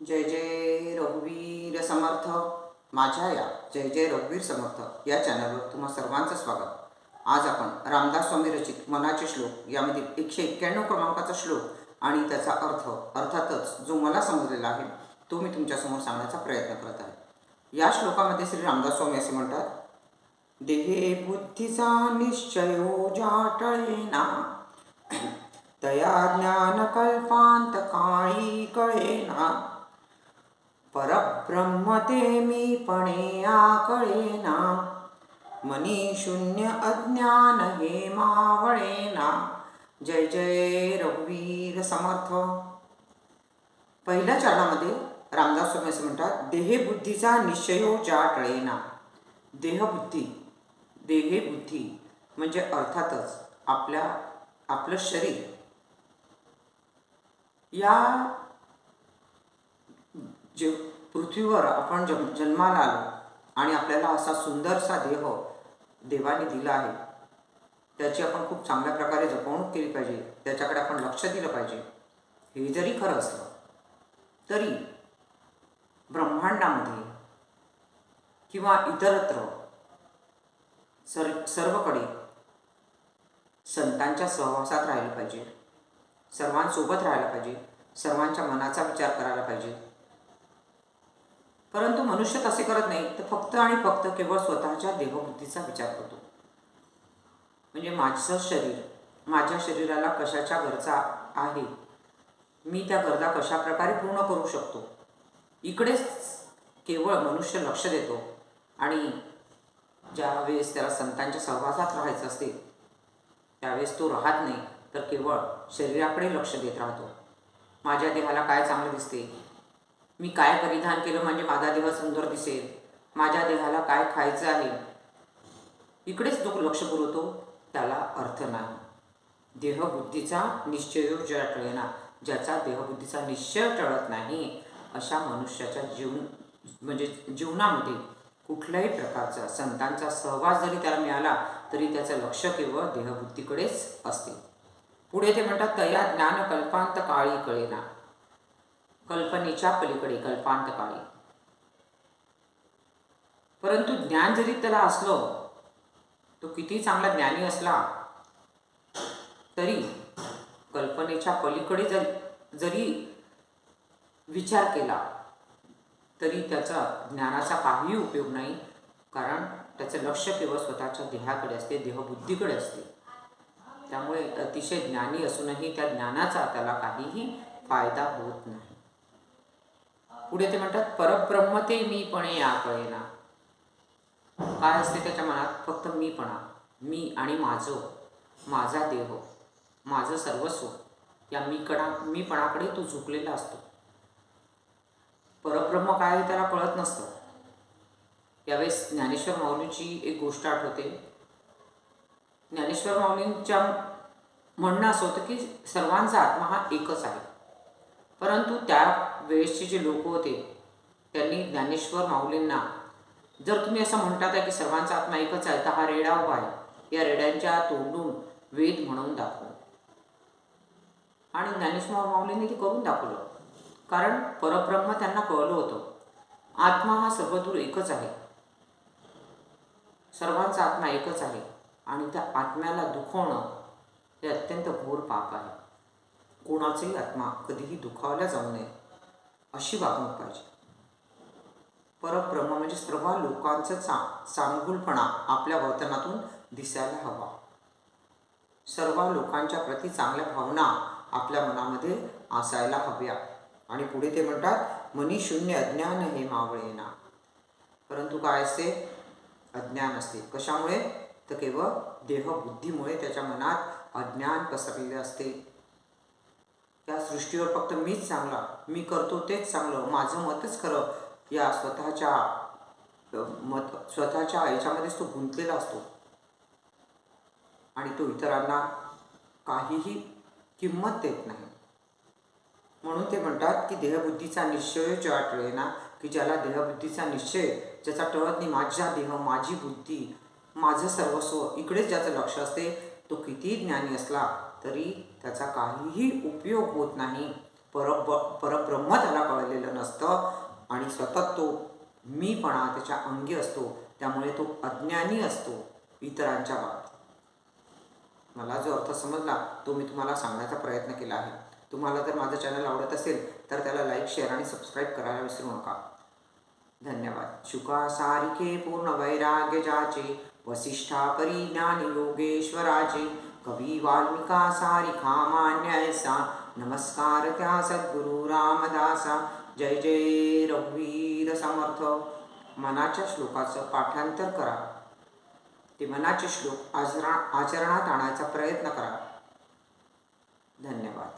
जय जय रघुवीर समर्थ. माझ्या या जय जय रघुवीर समर्थ या चॅनलवर तुम्हा सर्वांचं स्वागत. आज आपण रामदास स्वामी रचित मनाचे श्लोक यामधील एकशे एक्क्याण्णव क्रमांकाचा श्लोक आणि त्याचा अर्थ अर्थातच जो मला समजलेला आहे तो मी तुमच्यासमोर सांगण्याचा प्रयत्न करत आहे. या श्लोकामध्ये श्री रामदास स्वामी असे म्हणतात देहे बुद्धीचा निश्चयो हो जाटळेना तया ज्ञानकल्पांत काळी कळेना. परब्रह्म ते मी पणे आकळेना मनी शून्य अज्ञान हे मावळेना जय जय रघुवीर समर्थ. पहिल्या चरणामध्ये रामदास स्वामी असं म्हणतात देहबुद्धीचा निश्चयो जाटळेना देहबुद्धी देहबुद्धी म्हणजे अर्थातच आपल्या आपलं शरीर. या जे पृथ्वीवर आपण जन्म जन्माला आलो आणि आपल्याला असा सुंदरसा देह देवाने दिला आहे त्याची आपण खूप चांगल्या प्रकारे जपवणूक केली पाहिजे त्याच्याकडे आपण लक्ष दिलं पाहिजे. हे जरी खरं असलं तरी ब्रह्मांडामध्ये किंवा इतरत्र सर सर्वकडे संतांच्या सहवासात राहिलं पाहिजे सर्वांसोबत राहायला पाहिजे सर्वांच्या मनाचा विचार करायला पाहिजे. परंतु मनुष्य तसे करत नाही तर फक्त आणि फक्त केवळ स्वतःच्या देहबुद्धीचा विचार करतो. म्हणजे माझं शरीर माझ्या शरीराला कशाच्या गरजा आहे मी त्या गरजा कशा प्रकारे पूर्ण करू शकतो? इकडेच केवळ मनुष्य लक्ष देतो आणि ज्यावेळेस त्याला संतांच्या सहवासात राहायचं असते त्यावेळेस तो राहत नाही तर केवळ शरीराकडे लक्ष देत राहतो. माझ्या देहाला काय चांगलं दिसते? मी काय परिधान केलं म्हणजे माझा देह सुंदर दिसेल? माझ्या देहाला काय खायचं आहे? इकडेच लोक लक्ष पुरवतो त्याला अर्थ नाही. देहबुद्धीचा निश्चय ज्या टळेना ज्याचा देहबुद्धीचा निश्चय टळत नाही अशा मनुष्याच्या जीवन म्हणजे जीवनामध्ये कुठल्याही प्रकारचा संतांचा सहवास जरी त्याला मिळाला तरी त्याचं लक्ष केवळ देहबुद्धीकडेच असते. पुढे ते म्हणतात तया ज्ञान कल्पांत काळी कळेना. कल्पनेच्या पलीकडे कल्पांत काळी परंतु ज्ञान जरी त्याला असलं तो किती चांगला ज्ञानी असला तरी कल्पनेच्या पलीकडे जर जरी विचार केला तरी त्याचा ज्ञानाचा काहीही उपयोग नाही कारण त्याचं लक्ष केवळ स्वतःच्या देहाकडे असते देहबुद्धीकडे असते. त्यामुळे अतिशय ज्ञानी असूनही त्या ज्ञानाचा त्याला काहीही फायदा होत नाही. पुढे ते म्हणतात परब्रह्म ते मीपणे या कळेना. काय असते त्याच्या मनात? फक्त मीपणा मी आणि माझं. माझा देह. माझं सर्वस्व. या मीकडा मीपणाकडे तो झुकलेला असतो. परब्रह्म काय आहे त्याला कळत नसतं. यावेळेस ज्ञानेश्वर माऊलीची एक गोष्ट आठवते. ज्ञानेश्वर माऊलींच्या म्हणणं असं होतं की सर्वांचा आत्मा हा एकच आहे. परंतु त्या वेळेसचे जे लोक होते त्यांनी ज्ञानेश्वर माऊलींना जर तुम्ही असं म्हणतात की सर्वांचा आत्मा एकच आहे तर हा रेडा उभा आहे. या रेड्यांच्या तोंडून वेद म्हणून दाखव आणि ज्ञानेश्वर माऊलींनी ते करून दाखवलं. कारण परब्रह्म त्यांना कळलं होतं. आत्मा हा सर्वदूर एकच आहे. सर्वांचा आत्मा एकच आहे. आणि त्या आत्म्याला दुखवणं हे अत्यंत घोर पाप आहे. कोणाचाही आत्मा कधीही दुखावला जाऊ नये अशी वागणूक पाहिजे. परब्रह्म म्हणजे सर्व लोकांचा चा चांगुलपणा आपल्या वर्तनातून दिसायला हवा. सर्व लोकांच्या प्रती चांगल्या भावना आपल्या मनामध्ये असायला हव्या. आणि पुढे ते म्हणतात मनी शून्य अज्ञान हे मावळे ना परंतु काय असते? अज्ञान असते. कशामुळे? तर केवळ देहबुद्धीमुळे त्याच्या मनात अज्ञान पसरलेले असते. त्या सृष्टीवर फक्त मीच चांगला मी करतो तेच चांगलं माझं मतच खरं. या स्वतःच्या मत स्वतःच्या याच्यामध्येच तो गुंतलेला असतो. आणि तो इतरांना काहीही किंमत देत नाही. म्हणून ते म्हणतात की देहबुद्धीचा निश्चय ज्या टळेना की ज्याला देहबुद्धीचा निश्चय ज्याचा टळत नाही माझा देह माझी बुद्धी माझं सर्वस्व इकडेच ज्याचं लक्ष असते तो कितीही ज्ञानी असला तरी त्याचा काहीही उपयोग होत नाही. परब परब्रह्म त्याला कळलेलं नसतं आणि सतत तो मीपणा त्याच्या अंगी असतो. त्यामुळे तो अज्ञानी असतो इतरांच्या बाबतीत. मला जो अर्थ समजला तो मी तुम्हाला सांगण्याचा प्रयत्न केला आहे. तुम्हाला जर माझं चॅनल आवडत असेल तर त्याला लाईक शेअर आणि सबस्क्राईब करायला विसरू नका. धन्यवाद. शुका सारिके पूर्ण वैराग्य जाचे. वसिष्ठा परिज्ञानी योगेश्वराचे कवी वाल्मिका सारिका मान्यसा नमस्कार त्या सद्गुरु रामदासा। जय जय रघुवीर समर्थ। मनाच्या श्लोकाचं पाठांतर करा. ते मनाचे श्लोक आचरणा आचरणात आणायचा प्रयत्न करा. धन्यवाद.